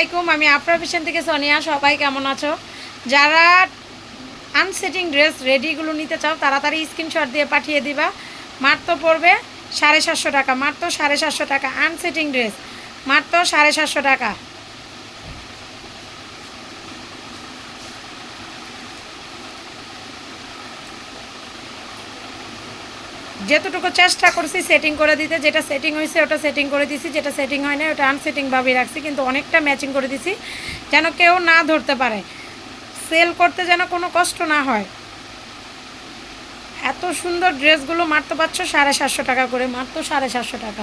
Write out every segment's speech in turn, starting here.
আলাইকুম, আমি আপনার ফ্যাশন থেকে সোনিয়া। সবাই কেমন আছো? যারা আনসেটিং ড্রেস রেডিগুলো নিতে চাও তাড়াতাড়ি স্ক্রিনশট দিয়ে পাঠিয়ে দিবা। মাত্র পড়বে সাড়ে সাতশো টাকা মাত্র সাড়ে সাতশো টাকা আনসেটিং ড্রেস মাত্র সাড়ে সাতশো টাকা। যেতটুকু চেষ্টা করছি সেটিং করে দিতে, যেটা সেটিং হয়েছে ওটা সেটিং করে দিছি, যেটা সেটিং হয় না ওটা আনসেটিংভাবেই রাখছি, কিন্তু অনেকটা ম্যাচিং করে দিছি, যেন কেউ না ধরতে পারে। সেল করতে যেন কোনো কষ্ট না হয়। এত সুন্দর ড্রেসগুলো মারতে পারছ সাড়ে সাতশো টাকা করে মারতো সাড়ে সাতশো টাকা।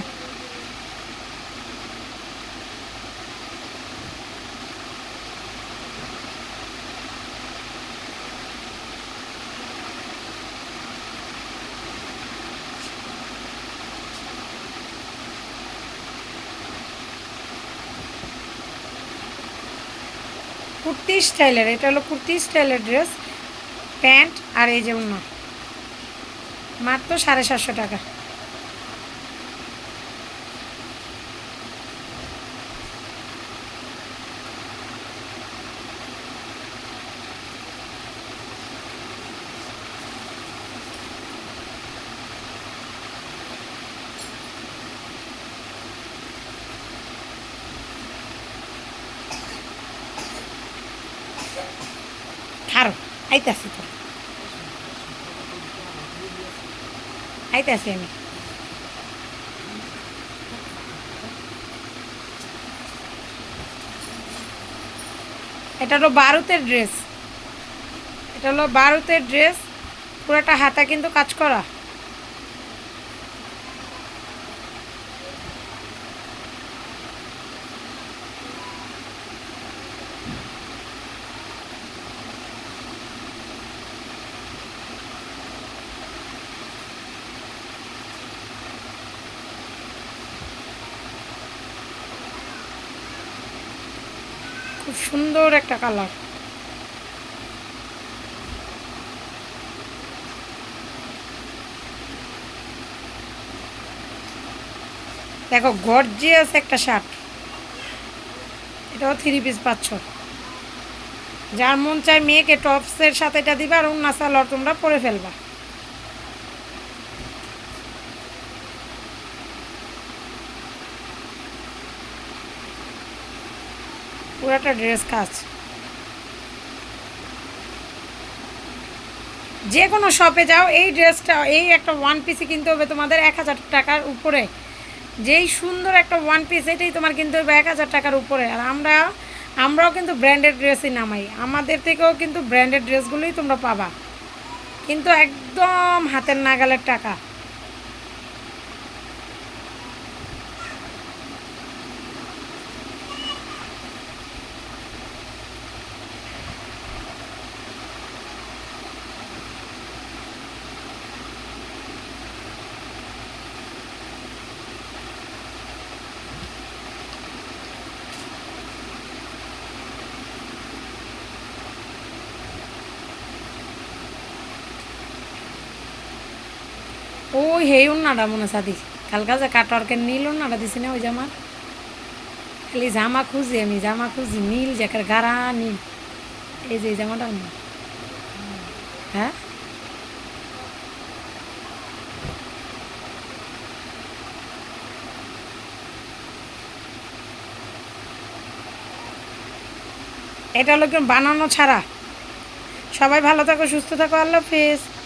কুর্তি স্টাইলের, এটা হলো কুর্তি স্টাইলের ড্রেস প্যান্ট আর এই যে অন্য মাত্র সাড়ে সাতশো টাকা। খারো আইতাছি তো। আইতাছি আমি। এটা হলো বারুতের ড্রেস এটা হলো বারুতের ড্রেস পুরোটা হাতা কিন্তু কাজ করা। খুব সুন্দর একটা কালার। দেখো গর্জিয়াস একটা শার্ট এটাও থ্রি পিস পাচ্ছ। যার মন চায় মেয়েকে টপসের সাথে এটা দিবা আর অন্য সালোয়ার তোমরা পরে ফেলবা। পুরাটা ড্রেস কাজ। যে কোনো শপে যাও, এই ড্রেসটা, এই একটা ওয়ান পিসই কিনতে হবে তোমাদের এক হাজার টাকার উপরে। যেই সুন্দর একটা ওয়ান পিস এটাই তোমার কিনতে হবে এক হাজার টাকার উপরে। আর আমরা, আমরাও কিন্তু ব্র্যান্ডেড ড্রেসই নামাই। আমাদের থেকেও কিন্তু ব্র্যান্ডেড ড্রেসগুলোই তোমরা পাবা। কিন্তু একদম হাতের নাগালের টাকা। ওই হেই উন্নাটা মনে সাদি কালকা যে কাটরকে নীল উন্নাটা দিছি না ওই জামার খালি জামা খুঁজি আমি, জামা খুঁজি, নীল জ্যাকের গাড়া নীল। এই যে জামাটা হ্যাঁ? এটা কি বানানো ছাড়া। সবাই ভালো থাকো, সুস্থ থাকো, আল্লাহ হাফিজ।